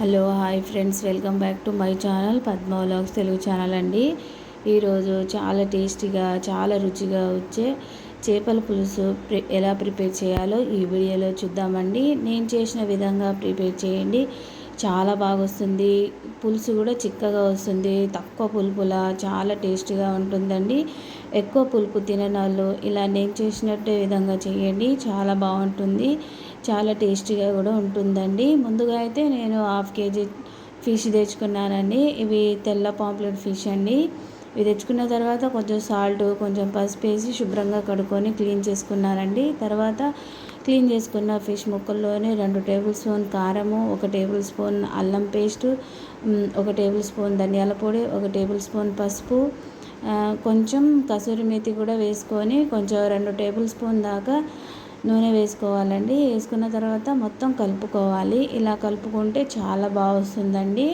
Hello hi friends. Welcome back to my channel Padma vlogs Telugu channel అండి. ఈరోజు చాలా టేస్టీగా చాలా రుచిగా వచ్చే చేపల పులుసు ఎలా ప్రిపేర్ చేయాలో ఈ వీడియోలో చూద్దామండి. నేను చేసిన విధంగా ప్రిపేర్ చేయండి. చాలా బాగా వస్తుంది పులుసు కూడా చిక్కగా వస్తుంది. తక్కువ పులుపులా చాలా టేస్టీగా ఉంటుందండి. ఎక్కువ పులుపు తిననాళ్ళు ఇలా నేను చేసినట్టే విధంగా చేయండి. చాలా బాగుంటుంది. చాలా టేస్టీగా కూడా ఉంటుందండి. ముందుగా అయితే నేను హాఫ్ కేజీ ఫిష్ తెచ్చుకున్నానండి. ఇవి తెల్ల పాంప్లెట్ ఫిష్ అండి. ఇవి తెచ్చుకున్న తర్వాత కొంచెం సాల్ట్ కొంచెం పసుపు వేసి శుభ్రంగా కడుక్కొని క్లీన్ చేసుకున్నానండి. తర్వాత క్లీన్ చేసుకున్న ఫిష్ ముక్కల్లోనే రెండు టేబుల్ స్పూన్ కారము ఒక టేబుల్ స్పూన్ అల్లం పేస్టు ఒక టేబుల్ స్పూన్ ధనియాల పొడి ఒక టేబుల్ స్పూన్ పసుపు కొంచెం కసూరి మేతి కూడా వేసుకొని కొంచెం రెండు టేబుల్ స్పూన్ దాకా నూనె వేసుకోవాలండి. వేసుకున్న తర్వాత మొత్తం కలుపుకోవాలి. ఇలా కలుపుకుంటే చాలా బాగా వస్తుందండి.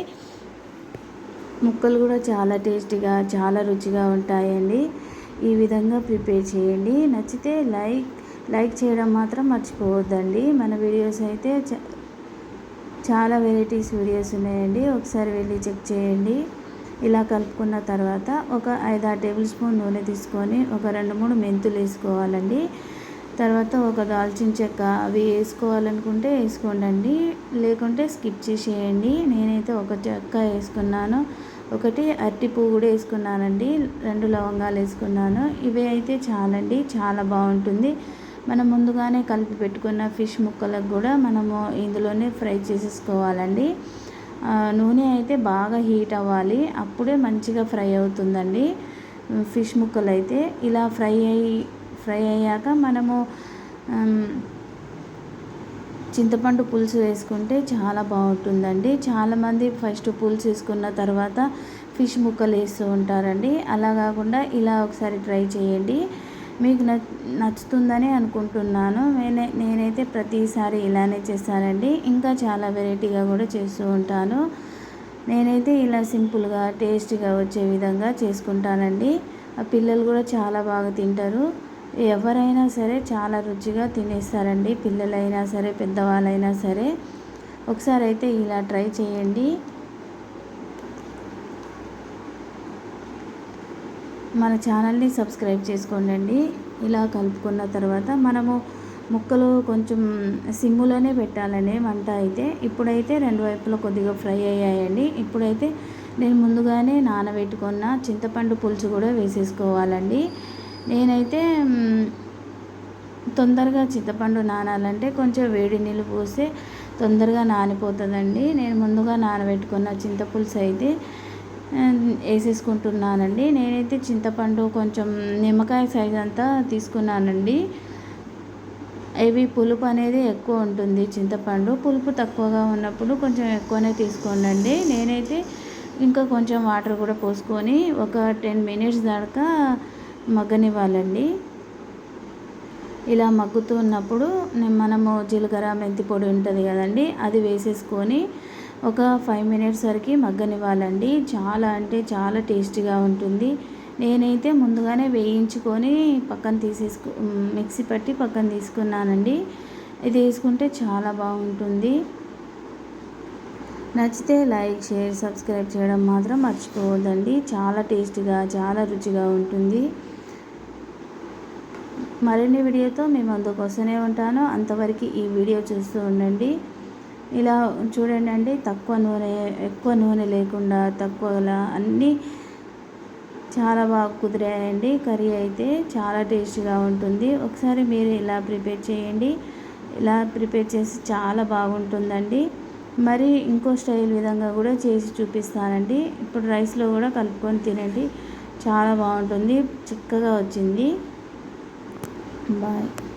ముక్కలు కూడా చాలా టేస్టీగా చాలా రుచిగా ఉంటాయండి. ఈ విధంగా ప్రిపేర్ చేయండి. నచ్చితే లైక్ లైక్ చేయడం మాత్రం మర్చిపోవద్దండి. మన వీడియోస్ అయితే చాలా వెరైటీస్ వీడియోస్ ఉన్నాయండి. ఒకసారి వెళ్ళి చెక్ చేయండి. ఇలా కలుపుకున్న తర్వాత ఒక ఐదు ఆరు టేబుల్ స్పూన్ నూనె తీసుకొని ఒక రెండు మూడు మెంతులు వేసుకోవాలండి. తర్వాత ఒక దాల్చిన చెక్క అవి వేసుకోవాలనుకుంటే వేసుకోండి లేకుంటే స్కిప్ చేసేయండి. నేనైతే ఒక చెక్క వేసుకున్నాను. ఒకటి అరటి పువ్వు కూడా వేసుకున్నానండి. రెండు లవంగాలు వేసుకున్నాను. ఇవి అయితే చాలండి. చాలా బాగుంటుంది. మనం ముందుగానే కలిపి పెట్టుకున్న ఫిష్ ముక్కలకు కూడా మనము ఇందులోనే ఫ్రై చేసేసుకోవాలండి. నూనె అయితే బాగా హీట్ అవ్వాలి. అప్పుడే మంచిగా ఫ్రై అవుతుందండి. ఫిష్ ముక్కలు అయితే ఇలా ఫ్రై అయ్యి ఫ్రై అయ్యాక మనము చింతపండు పులుసు వేసుకుంటే చాలా బాగుంటుందండి. చాలామంది ఫస్ట్ పులుసు వేసుకున్న తర్వాత ఫిష్ ముక్కలు వేస్తూ ఉంటారండి. అలా కాకుండా ఇలా ఒకసారి ట్రై చేయండి. మీకు నచ్చుతుందని అనుకుంటున్నాను. నేనే నేనైతే ప్రతిసారి ఇలానే చేస్తానండి. ఇంకా చాలా వెరైటీగా కూడా చేస్తూ ఉంటాను. నేనైతే ఇలా సింపుల్గా టేస్ట్గా వచ్చే విధంగా చేసుకుంటానండి. ఆ పిల్లలు కూడా చాలా బాగా తింటారు. ఎవరైనా సరే చాలా రుచిగా తినేస్తారండి. పిల్లలైనా సరే పెద్దవాళ్ళైనా సరే. ఒకసారి అయితే ఇలా ట్రై చేయండి. మన ఛానల్ని సబ్స్క్రైబ్ చేసుకోండి ఇలా కలుపుకున్న తర్వాత మనము ముక్కలు కొంచెం సిమ్ములోనే పెట్టాలండి వంట అయితే ఇప్పుడైతే రెండు వైపులా కొద్దిగా ఫ్రై అయ్యాయండి. ఇప్పుడైతే నేను ముందుగానే నానబెట్టుకున్న చింతపండు పులుసు కూడా వేసేసుకోవాలండి. నేనైతే తొందరగా చింతపండు నానాలంటే కొంచెం వేడి నీళ్ళు పోస్తే తొందరగా నానిపోతుందండి. నేను ముందుగా నానబెట్టుకున్న చింతపులుసు అయితే వేసేసుకుంటున్నానండి. నేనైతే చింతపండు కొంచెం నిమ్మకాయ సైజ్ అంతా తీసుకున్నానండి. ఇవి పులుపు అనేది ఎక్కువ ఉంటుంది చింతపండు. పులుపు తక్కువగా ఉన్నప్పుడు కొంచెం ఎక్కువనే తీసుకోండి నేనైతే ఇంకా కొంచెం వాటర్ కూడా పోసుకొని ఒక టెన్ మినిట్స్ దాకా మగ్గనివ్వాలండి. ఇలా మగ్గుతూ ఉన్నప్పుడు మనము జీలకర్ర మెంతి పొడి ఉంటుంది కదండి అది వేసేసుకొని ఒక ఫైవ్ మినిట్స్ వరకు మగ్గనివ్వాలండి. చాలా అంటే చాలా టేస్టీగా ఉంటుంది. నేనైతే ముందుగానే వేయించుకొని పక్కన తీసేసుకు మిక్సీ పట్టి పక్కన తీసుకున్నానండి. ఇది వేసుకుంటే చాలా బాగుంటుంది. నచ్చితే లైక్ షేర్ సబ్స్క్రైబ్ చేయడం మాత్రం మర్చిపోవద్దండి. చాలా టేస్టీగా చాలా రుచిగా ఉంటుంది. మరిన్ని వీడియోతో మేము అందుకోసమే ఉంటాను. అంతవరకు ఈ వీడియో చూస్తూ ఉండండి. ఇలా చూడండి అండి తక్కువ నూనె ఎక్కువ నూనె లేకుండా తక్కువలా అన్నీ చాలా బాగా కుదిరాయండి. కర్రీ అయితే చాలా టేస్టీగా ఉంటుంది. ఒకసారి మీరు ఇలా ప్రిపేర్ చేయండి. ఇలా ప్రిపేర్ చేసి చాలా బాగుంటుందండి. మరి ఇంకో స్టైల్ విధంగా కూడా చేసి చూపిస్తానండి. ఇప్పుడు రైస్లో కూడా కలుపుకొని తినండి. చాలా బాగుంటుంది. చిక్కగా వచ్చింది. బాయ్.